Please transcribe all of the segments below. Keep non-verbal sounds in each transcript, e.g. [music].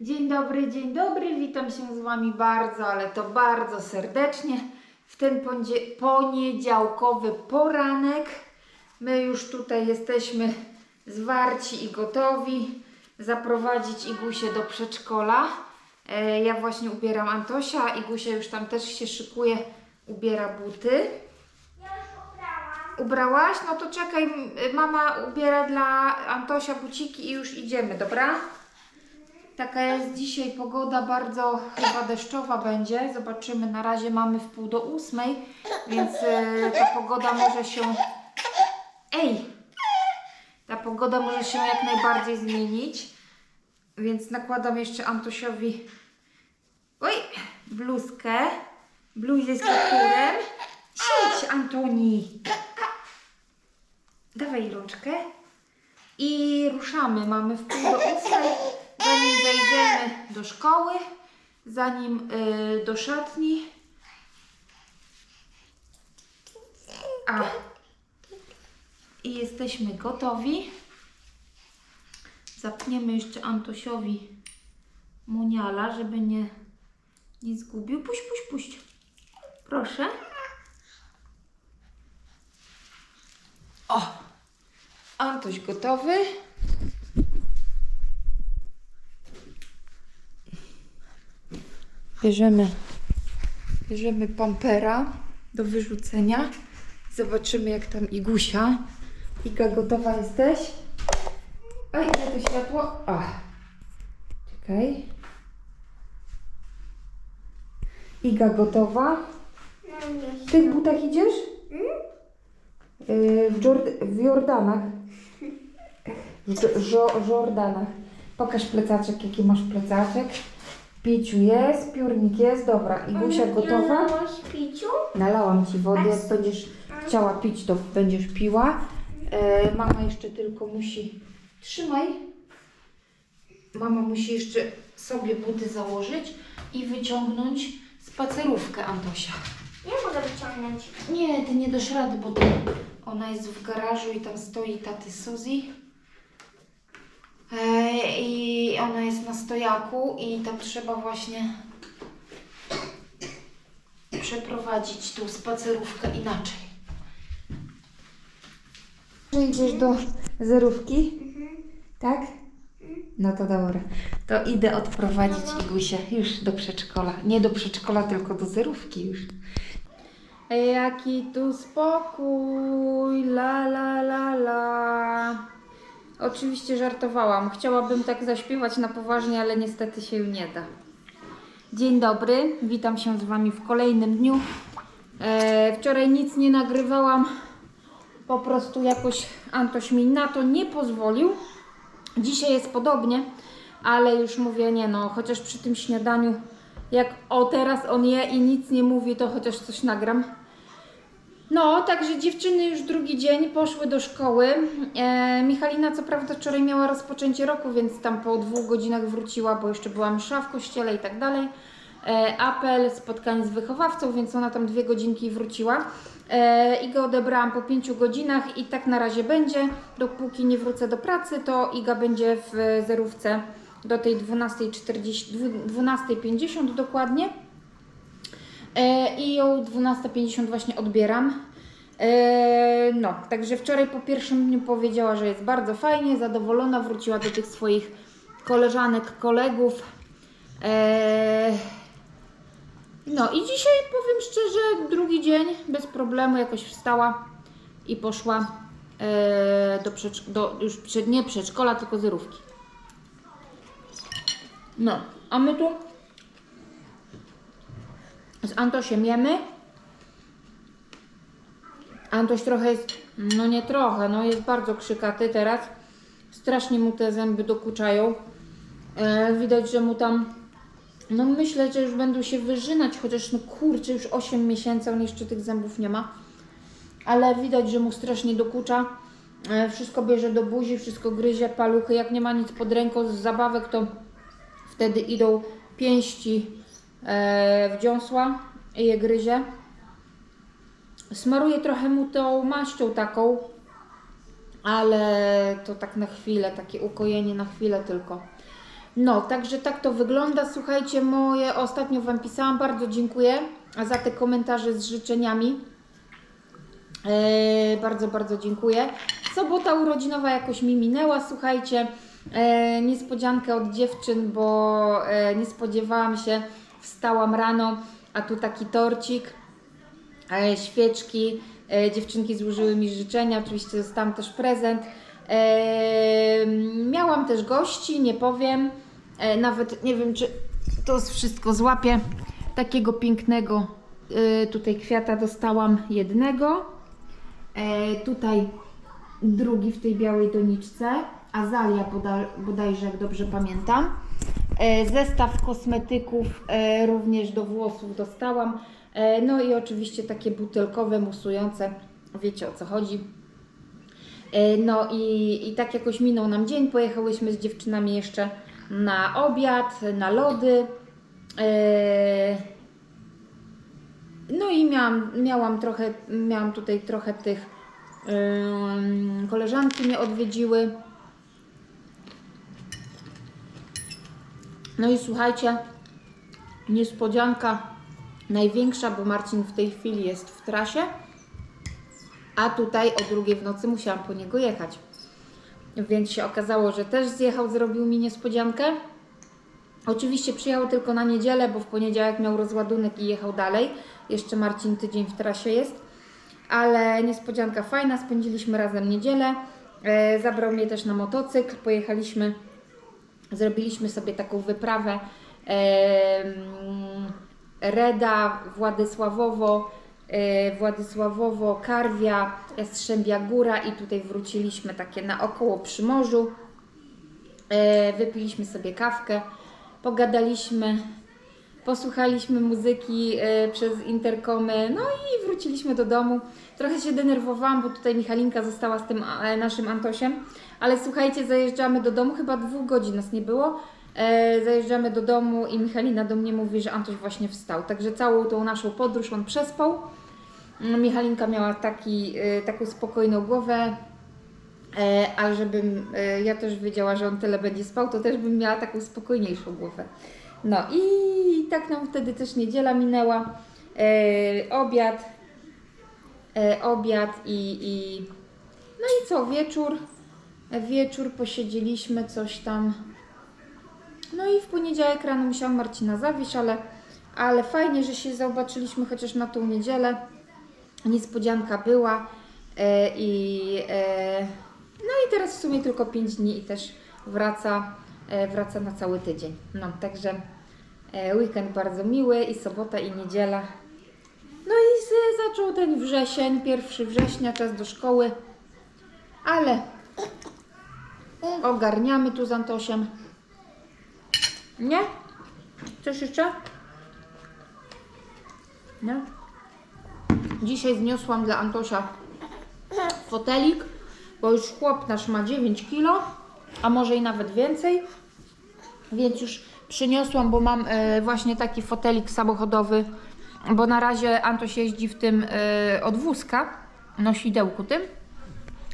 Dzień dobry, dzień dobry, witam się z Wami bardzo, ale to bardzo serdecznie w ten poniedziałkowy poranek. My już tutaj jesteśmy zwarci i gotowi zaprowadzić Igusię do przedszkola. E, Ja właśnie ubieram Antosia, Igusia już tam też się szykuje, ubiera buty. Ja już ubrałam. Ubrałaś? No to czekaj, mama ubiera dla Antosia buciki i już idziemy, dobra? Taka jest dzisiaj pogoda, bardzo chyba deszczowa będzie. Zobaczymy, na razie mamy w pół do ósmej, więc e, ta pogoda może się... Ej! Ta pogoda może się jak najbardziej zmienić, więc nakładam jeszcze Antosiowi Oj, bluzkę, bluzę z kapturem. Siedź, Antoni! Dawaj rączkę. I ruszamy. Mamy w pół do ósmej. Zanim zejdziemy do szkoły, zanim y, do szatni. A. I jesteśmy gotowi. Zapniemy jeszcze Antosiowi muniala, żeby nie, nie zgubił. Puść, puść, puść. Proszę. O! Antoś gotowy. Bierzemy, bierzemy pampera do wyrzucenia. Zobaczymy jak tam Igusia. Iga, gotowa jesteś? Oj, gdzie to światło? A. Czekaj. Iga gotowa. W tych butach idziesz? Yy, w, Jord- w Jordanach. W Jo- Jo- Jordanach. Pokaż plecaczek, jaki masz plecaczek. Piciu jest, piórnik jest, dobra. Igusia gotowa? Nalałaś piciu? Nalałam Ci wody, jak będziesz chciała pić, to będziesz piła. E, mama jeszcze tylko musi... Trzymaj. Mama musi jeszcze sobie buty założyć i wyciągnąć spacerówkę Antosia. Nie mogę wyciągnąć. Nie, ty nie dasz rady, bo ona jest w garażu i tam stoi taty Suzy. E, I ona jest na stojaku i tam trzeba właśnie przeprowadzić tą spacerówkę inaczej. Idziesz do zerówki? Tak? No to dobra. To idę odprowadzić Igusię już do przedszkola. Nie do przedszkola, tylko do zerówki już. Jaki tu spokój, la la la la. Oczywiście żartowałam. Chciałabym tak zaśpiewać na poważnie, ale niestety się nie da. Dzień dobry, witam się z Wami w kolejnym dniu. E, wczoraj nic nie nagrywałam, po prostu jakoś Antoś mi na to nie pozwolił. Dzisiaj jest podobnie, ale już mówię, nie no, chociaż przy tym śniadaniu, jak o teraz on je i nic nie mówi, to chociaż coś nagram. No, także dziewczyny już drugi dzień poszły do szkoły. E, Michalina co prawda wczoraj miała rozpoczęcie roku, więc tam po dwóch godzinach wróciła, bo jeszcze była msza w kościele i tak dalej. E, apel, spotkanie z wychowawcą, więc ona tam dwie godzinki wróciła. E, Iga odebrałam po pięciu godzinach i tak na razie będzie. Dopóki nie wrócę do pracy, to Iga będzie w zerówce do tej 12.40 12.50 dokładnie. E, I ją 12.50 właśnie odbieram. E, No, także wczoraj po pierwszym dniu powiedziała, że jest bardzo fajnie, zadowolona, wróciła do tych swoich koleżanek, kolegów. E, No i dzisiaj powiem szczerze, drugi dzień bez problemu jakoś wstała i poszła do, do już przed, nie przedszkola, tylko zerówki. No, a my tu z Antosiem jemy. Antoś trochę jest, no nie trochę, no jest bardzo krzykaty teraz. Strasznie mu te zęby dokuczają. E, widać, że mu tam, no myślę, że już będą się wyżynać, chociaż no kurczę, już 8 miesięcy, on jeszcze tych zębów nie ma. Ale widać, że mu strasznie dokucza. E, wszystko bierze do buzi, wszystko gryzie, paluchy. Jak nie ma nic pod ręką z zabawek, to wtedy idą pięści w dziąsła i je gryzie. Smaruję trochę mu tą maścią taką, ale to tak na chwilę, takie ukojenie na chwilę tylko. No, także tak to wygląda. Słuchajcie, moje ostatnio Wam pisałam. Bardzo dziękuję za te komentarze z życzeniami. E, bardzo, bardzo dziękuję. Sobota urodzinowa jakoś mi minęła, słuchajcie. E, niespodziankę od dziewczyn, bo e, nie spodziewałam się. Wstałam rano, a tu taki torcik, e, świeczki. E, dziewczynki złożyły mi życzenia, oczywiście dostałam też prezent. E, miałam też gości, nie powiem. Nawet nie wiem, czy to wszystko złapie. Takiego pięknego tutaj kwiata dostałam jednego. Tutaj drugi w tej białej doniczce. Azalia boda, bodajże, jak dobrze pamiętam. E, zestaw kosmetyków e, również do włosów dostałam. E, no i oczywiście takie butelkowe, musujące. Wiecie o co chodzi. No i, i tak jakoś minął nam dzień. Pojechałyśmy z dziewczynami jeszcze na obiad, na lody. No i miałam, miałam trochę, miałam tutaj trochę tych koleżanki mnie odwiedziły. No i słuchajcie, niespodzianka największa, bo Marcin w tej chwili jest w trasie, a tutaj o drugiej w nocy musiałam po niego jechać. Więc się okazało, że też zjechał, zrobił mi niespodziankę. Oczywiście przyjechał tylko na niedzielę, bo w poniedziałek miał rozładunek i jechał dalej. Jeszcze Marcin tydzień w trasie jest. Ale niespodzianka fajna, spędziliśmy razem niedzielę. E, zabrał mnie też na motocykl, pojechaliśmy, zrobiliśmy sobie taką wyprawę Reda, Władysławowo, e, Władysławowo, Karwia, Jastrzębia Góra i tutaj wróciliśmy takie naokoło przy morzu. E, wypiliśmy sobie kawkę, pogadaliśmy, posłuchaliśmy muzyki e, przez interkomy, no i wróciliśmy do domu. Trochę się denerwowałam, bo tutaj Michalinka została z tym e, naszym Antosiem, ale słuchajcie, zajeżdżamy do domu, chyba dwóch godzin nas nie było. E, zajeżdżamy do domu i Michalina do mnie mówi, że Antoś właśnie wstał. Także całą tą naszą podróż on przespał. Mm, Michalinka miała taki, e, taką spokojną głowę, E, a żebym ja też wiedziała, że on tyle będzie spał, to też bym miała taką spokojniejszą głowę. No i tak nam wtedy też niedziela minęła. Obiad, obiad i, i no i co, wieczór. Wieczór posiedzieliśmy coś tam. No i w poniedziałek rano musiałam Marcina zawieźć, ale, ale fajnie, że się zobaczyliśmy chociaż na tą niedzielę. Niespodzianka była e, i e, no i teraz w sumie tylko 5 dni i też wraca, e, wraca na cały tydzień. No, także e, weekend bardzo miły i sobota i niedziela. No i zaczął ten wrzesień, 1 września, czas do szkoły, ale ogarniamy tu z Antosiem. Nie? Coś jeszcze? Nie? Dzisiaj zniosłam dla Antosia fotelik, bo już chłop nasz ma 9 kg, a może i nawet więcej. Więc już przyniosłam, bo mam e, właśnie taki fotelik samochodowy, bo na razie Antoś jeździ w tym e, od wózka, tym.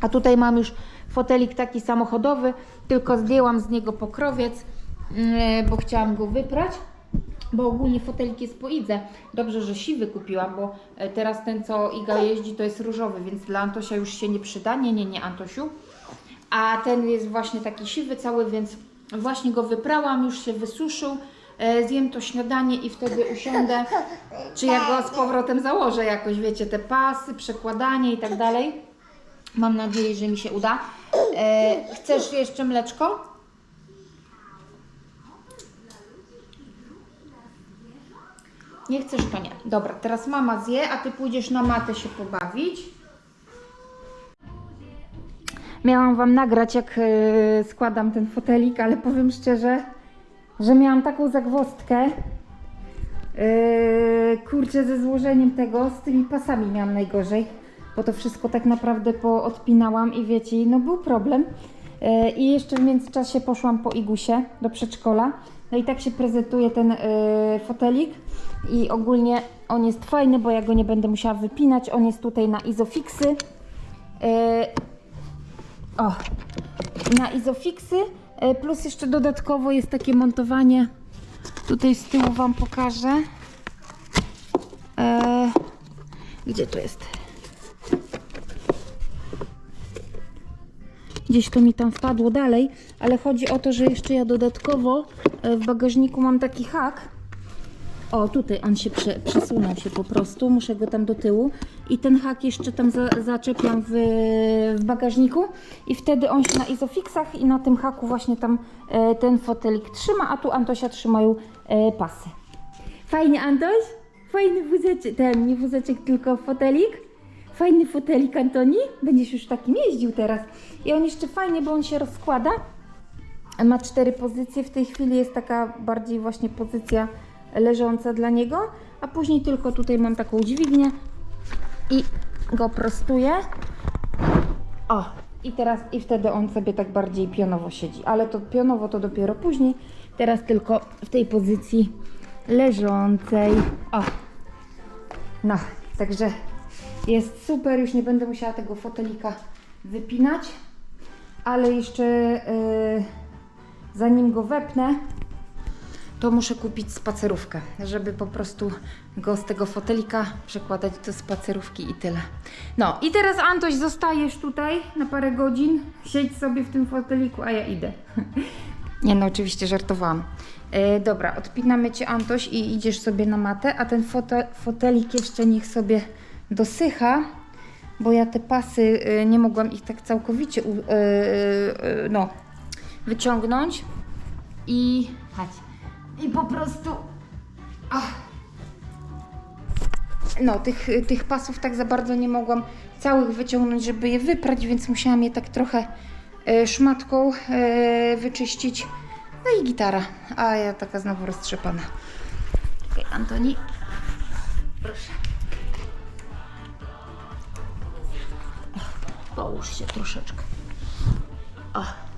A tutaj mam już fotelik taki samochodowy, tylko zdjęłam z niego pokrowiec, mm, bo chciałam go wyprać. Bo ogólnie fotelik jest po Idze. Dobrze, że siwy kupiłam, bo e, teraz ten, co Iga jeździ, to jest różowy, więc dla Antosia już się nie przyda. Nie, nie, nie, Antosiu. A ten jest właśnie taki siwy cały, więc właśnie go wyprałam, już się wysuszył. E, Zjem to śniadanie i wtedy usiądę. Czy ja go z powrotem założę jakoś, wiecie, te pasy, przekładanie i tak dalej. Mam nadzieję, że mi się uda. E, chcesz jeszcze mleczko? Nie chcesz, to nie. Dobra, teraz mama zje, a ty pójdziesz na matę się pobawić. Miałam Wam nagrać, jak e, składam ten fotelik, ale powiem szczerze, że miałam taką zagwozdkę. E, kurczę, ze złożeniem tego, z tymi pasami miałam najgorzej, bo to wszystko tak naprawdę poodpinałam i wiecie, no był problem. E, I jeszcze w międzyczasie poszłam po Igusie do przedszkola. No i tak się prezentuje ten e, fotelik i ogólnie on jest fajny, bo ja go nie będę musiała wypinać. On jest tutaj na izofixy. E, o, na izofixy E, Plus jeszcze dodatkowo jest takie montowanie. Tutaj z tyłu Wam pokażę. E, gdzie to jest? Gdzieś to mi tam wpadło dalej, ale chodzi o to, że jeszcze ja dodatkowo e, w bagażniku mam taki hak. O, tutaj on się prze, przesunął się po prostu, muszę go tam do tyłu i ten hak jeszcze tam za, zaczepiam w, w bagażniku i wtedy on się na izofixach i na tym haku właśnie tam e, ten fotelik trzyma, a tu Antosia trzymają e, pasy. Fajnie Antoś? Fajny wózeczek, ten nie wózeczek, tylko fotelik. Fajny fotelik Antoni, będziesz już takim jeździł teraz. I on jeszcze fajnie, bo on się rozkłada. Ma cztery pozycje, w tej chwili jest taka bardziej właśnie pozycja leżąca dla niego, a później tylko tutaj mam taką dźwignię i go prostuję. O, i teraz i wtedy on sobie tak bardziej pionowo siedzi, ale to pionowo to dopiero później. Teraz tylko w tej pozycji leżącej. O. No, także jest super, już nie będę musiała tego fotelika wypinać, ale jeszcze yy, zanim go wepnę, to muszę kupić spacerówkę, żeby po prostu go z tego fotelika przekładać do spacerówki i tyle. No i teraz Antoś zostajesz tutaj na parę godzin, siedź sobie w tym foteliku, a ja idę. [laughs] Nie no, oczywiście żartowałam. E, dobra, odpinamy Cię Antoś i idziesz sobie na matę, a ten fote, fotelik jeszcze niech sobie dosycha, bo ja te pasy e, nie mogłam ich tak całkowicie e, e, no, wyciągnąć i chodź. I po prostu ach. no, tych, tych pasów tak za bardzo nie mogłam całych wyciągnąć, żeby je wyprać, więc musiałam je tak trochę e, szmatką e, wyczyścić. No i gitara, a ja taka znowu roztrzepana. Okej, Antoni, proszę. Połóż się troszeczkę. O.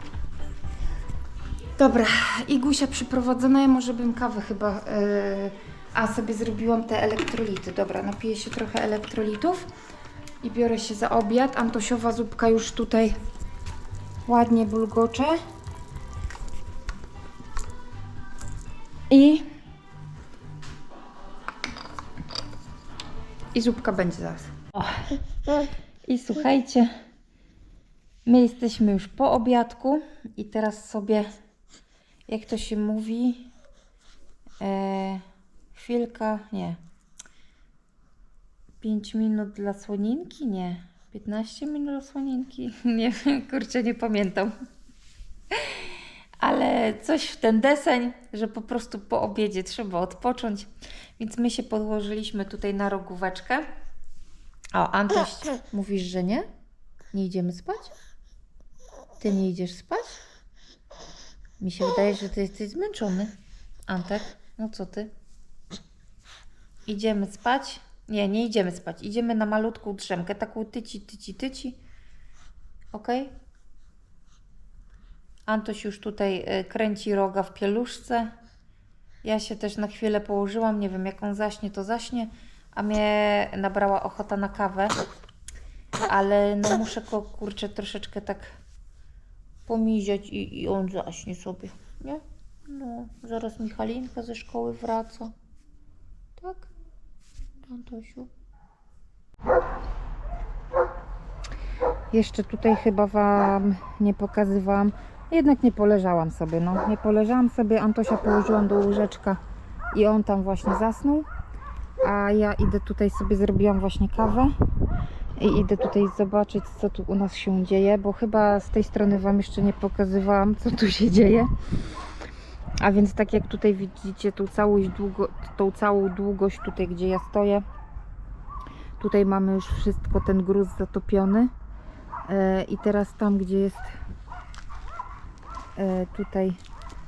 Dobra, Igusia przyprowadzona, ja może bym kawę chyba... Yy, a, sobie zrobiłam te elektrolity. Dobra, napiję się trochę elektrolitów i biorę się za obiad. Antosiowa zupka już tutaj ładnie bulgocze. I... I zupka będzie zaraz. O. I słuchajcie, my jesteśmy już po obiadku i teraz sobie, jak to się mówi, e, chwilka, nie, 5 minut dla słoninki? Nie, 15 minut dla słoninki? [laughs] Nie wiem, kurczę, nie pamiętam. Ale coś w ten deseń, że po prostu po obiedzie trzeba odpocząć. Więc my się podłożyliśmy tutaj na rogóweczkę. O, Antoś, [clears throat] mówisz, że nie? Nie idziemy spać? Ty nie idziesz spać? Mi się wydaje, że ty jesteś zmęczony. Antek, no co ty? Idziemy spać? Nie, nie idziemy spać. Idziemy na malutką drzemkę, taką tyci, tyci, tyci. Ok? Antoś już tutaj y, kręci roga w pieluszce. Ja się też na chwilę położyłam. Nie wiem, jak on zaśnie, to zaśnie. A mnie nabrała ochota na kawę. Ale no muszę go, kurczę, troszeczkę tak pomiziać i, i on zaśnie sobie, nie? No, zaraz Michalinka ze szkoły wraca. Tak? Antosiu. Jeszcze tutaj chyba Wam nie pokazywałam. Jednak nie poleżałam sobie, no. Nie poleżałam sobie, Antosia położyłam do łóżeczka i on tam właśnie zasnął. A ja idę tutaj sobie, zrobiłam właśnie kawę i idę tutaj zobaczyć, co tu u nas się dzieje, bo chyba z tej strony Wam jeszcze nie pokazywałam, co tu się dzieje. A więc tak jak tutaj widzicie, tą, całość długo, tą całą długość tutaj, gdzie ja stoję, tutaj mamy już wszystko, ten gruz zatopiony. E, I teraz tam, gdzie jest e, tutaj,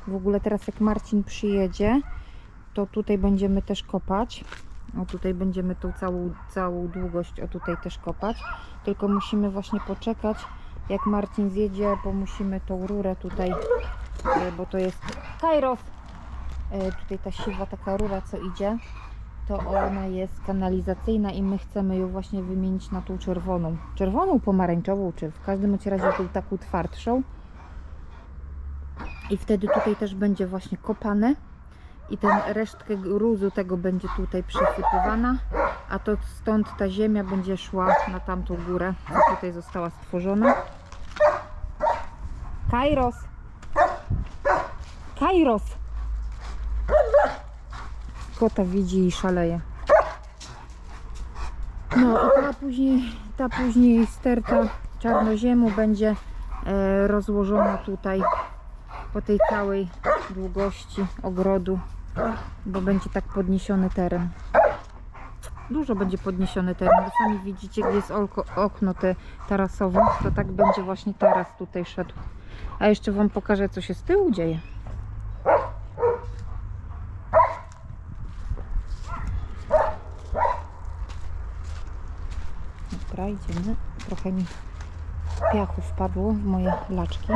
w ogóle teraz jak Marcin przyjedzie, to tutaj będziemy też kopać. O tutaj będziemy tą całą, całą długość o tutaj też kopać. Tylko musimy właśnie poczekać jak Marcin zjedzie, bo musimy tą rurę tutaj, e, bo to jest Kairos. E, Tutaj ta siwa taka rura co idzie, to ona jest kanalizacyjna i my chcemy ją właśnie wymienić na tą czerwoną. Czerwoną, pomarańczową, czy w każdym razie tą taką twardszą. I wtedy tutaj też będzie właśnie kopane i ten resztkę gruzu tego będzie tutaj przesypywana, a to stąd ta ziemia będzie szła na tamtą górę, co tutaj została stworzona. Kairos! Kairos! Kota widzi i szaleje. No i ta później, ta później sterta czarnoziemu będzie e, rozłożona tutaj po tej całej długości ogrodu, bo będzie tak podniesiony teren. Dużo będzie podniesiony teren, bo sami widzicie, gdzie jest okno te tarasowe, to tak będzie właśnie taras tutaj szedł. A jeszcze Wam pokażę, co się z tyłu dzieje. Dobra, idziemy. Trochę mi piachu wpadło w moje laczki.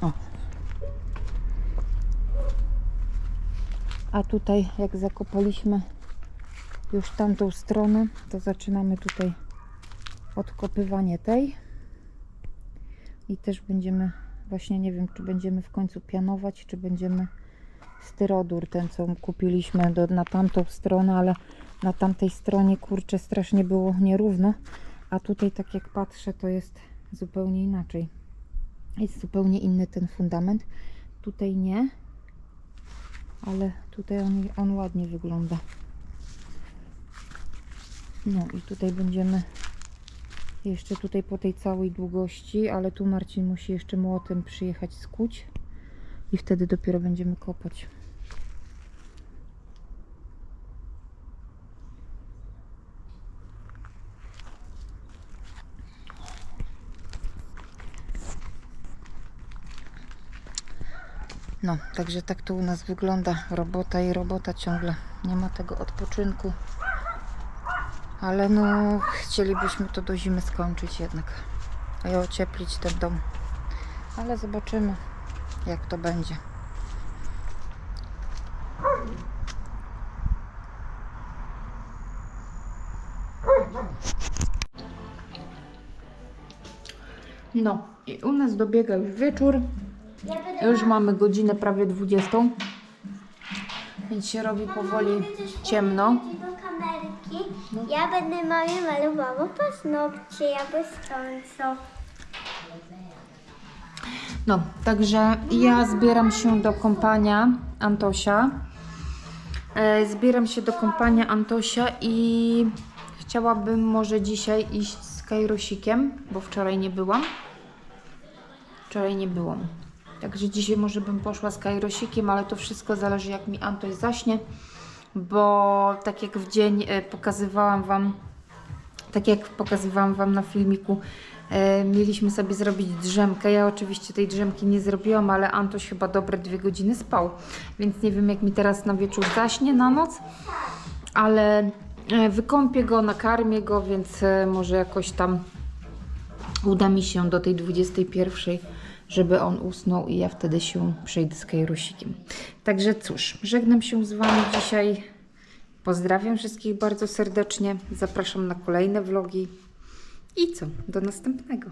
O. A tutaj, jak zakopaliśmy już tamtą stronę, to zaczynamy tutaj odkopywanie tej. I też będziemy, właśnie nie wiem, czy będziemy w końcu pianować, czy będziemy styrodur, ten co kupiliśmy do, na tamtą stronę, ale na tamtej stronie, kurczę, strasznie było nierówno. A tutaj, tak jak patrzę, to jest zupełnie inaczej. Jest zupełnie inny ten fundament. Tutaj nie, ale tutaj on, on ładnie wygląda. No i tutaj będziemy jeszcze tutaj po tej całej długości, ale tu Marcin musi jeszcze młotem przyjechać skuć i wtedy dopiero będziemy kopać. No, także tak to u nas wygląda. Robota i robota ciągle. Nie ma tego odpoczynku. Ale no, chcielibyśmy to do zimy skończyć jednak. I ocieplić ten dom. Ale zobaczymy, jak to będzie. No, i u nas dobiega już wieczór. Ja będę Już mamy godzinę prawie 20. Więc się robi powoli ciemno. do kamerki. Ja będę mamie malowała paznokcie, ja błyszcząco. No, także ja zbieram się do kąpania Antosia. E, zbieram się do kąpania Antosia i chciałabym może dzisiaj iść z Kajrosikiem, bo wczoraj nie byłam. Wczoraj nie byłam. Także dzisiaj może bym poszła z Kajrosikiem, ale to wszystko zależy jak mi Antoś zaśnie, bo tak jak w dzień e, pokazywałam Wam tak jak pokazywałam Wam na filmiku, e, mieliśmy sobie zrobić drzemkę. Ja oczywiście tej drzemki nie zrobiłam, ale Antoś chyba dobre dwie godziny spał, więc nie wiem jak mi teraz na wieczór zaśnie na noc, ale e, wykąpię go, nakarmię go, więc może jakoś tam uda mi się do tej 21, żeby on usnął i ja wtedy się przejdę z Kajrusikiem. Także cóż, żegnam się z Wami dzisiaj. Pozdrawiam wszystkich bardzo serdecznie. Zapraszam na kolejne vlogi. I co? Do następnego.